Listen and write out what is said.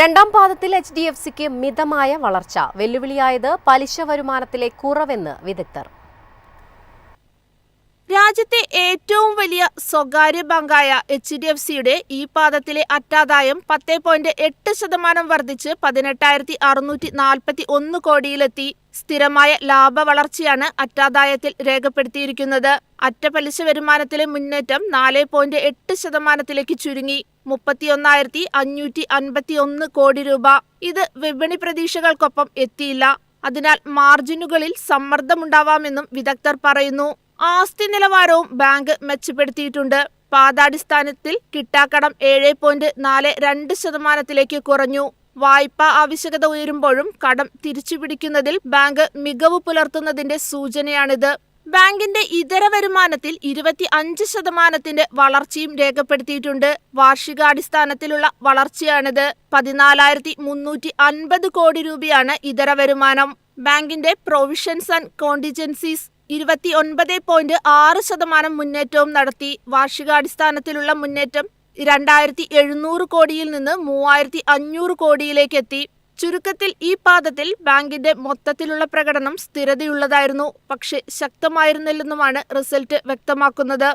രണ്ടാം പാദത്തിൽ H D F സിക്ക് മിതമായ വളർച്ച. വെല്ലുവിളിയായത് പലിശ വരുമാനത്തിലെ കുറവെന്ന് വിദഗ്ധർ. രാജ്യത്തെ ഏറ്റവും വലിയ സ്വകാര്യ ബാങ്കായ എച്ച് ഡി എഫ് സിയുടെ ഈ പാദത്തിലെ അറ്റാദായം പത്ത് പോയിന്റ് എട്ട് ശതമാനം വർദ്ധിച്ച് പതിനെട്ടായിരത്തി അറുന്നൂറ്റി നാൽപ്പത്തി ഒന്ന് കോടിയിലെത്തി. സ്ഥിരമായ ലാഭ വളർച്ചയാണ് അറ്റാദായത്തിൽ രേഖപ്പെടുത്തിയിരിക്കുന്നത്. അറ്റപലിശ വരുമാനത്തിലെ മുന്നേറ്റം നാല് പോയിന്റ് എട്ട് ശതമാനത്തിലേക്ക് ചുരുങ്ങി. മുപ്പത്തിയൊന്നായിരത്തി അഞ്ഞൂറ്റി അൻപത്തി ഒന്ന് കോടി രൂപ. ഇത് വിപണി പ്രതീക്ഷകൾക്കൊപ്പം എത്തിയില്ല. അതിനാൽ മാർജിനുകളിൽ സമ്മർദ്ദമുണ്ടാവാമെന്നും വിദഗ്ധർ പറയുന്നു. ആസ്തി നിലവാരവും ബാങ്ക് മെച്ചപ്പെടുത്തിയിട്ടുണ്ട്. പാതാടിസ്ഥാനത്തിൽ കിട്ടാക്കടം ഏഴ് പോയിന്റ് നാല് രണ്ട് ശതമാനത്തിലേക്ക് കുറഞ്ഞു. വായ്പാ ആവശ്യകത ഉയരുമ്പോഴും കടം തിരിച്ചുപിടിക്കുന്നതിൽ ബാങ്ക് മികവ് പുലർത്തുന്നതിന്റെ സൂചനയാണിത്. ബാങ്കിന്റെ ഇതര വരുമാനത്തിൽ ഇരുപത്തി അഞ്ച് ശതമാനത്തിന്റെ വളർച്ചയും രേഖപ്പെടുത്തിയിട്ടുണ്ട്. വാർഷികാടിസ്ഥാനത്തിലുള്ള വളർച്ചയാണിത്. പതിനാലായിരത്തി മുന്നൂറ്റി അൻപത് കോടി രൂപയാണ് ഇതര വരുമാനം. ബാങ്കിന്റെ പ്രൊവിഷൻസ് ആൻഡ് കോണ്ടിജൻസീസ് ഇരുപത്തി ഒൻപത് പോയിന്റ് ആറ് ശതമാനം മുന്നേറ്റവും നടത്തി. വാർഷികാടിസ്ഥാനത്തിലുള്ള മുന്നേറ്റം രണ്ടായിരത്തി എഴുന്നൂറ് കോടിയിൽ നിന്ന് മൂവായിരത്തി അഞ്ഞൂറ് കോടിയിലേക്ക് എത്തി ചുരുക്കത്തിൽ ഈ പാദത്തിൽ ബാങ്കിന്റെ മൊത്തത്തിലുള്ള പ്രകടനം സ്ഥിരതയുള്ളതായിരുന്നു. പക്ഷേ ശക്തമായിരുന്നില്ലെന്നുമാണ് റിസൾട്ട് വ്യക്തമാക്കുന്നത്.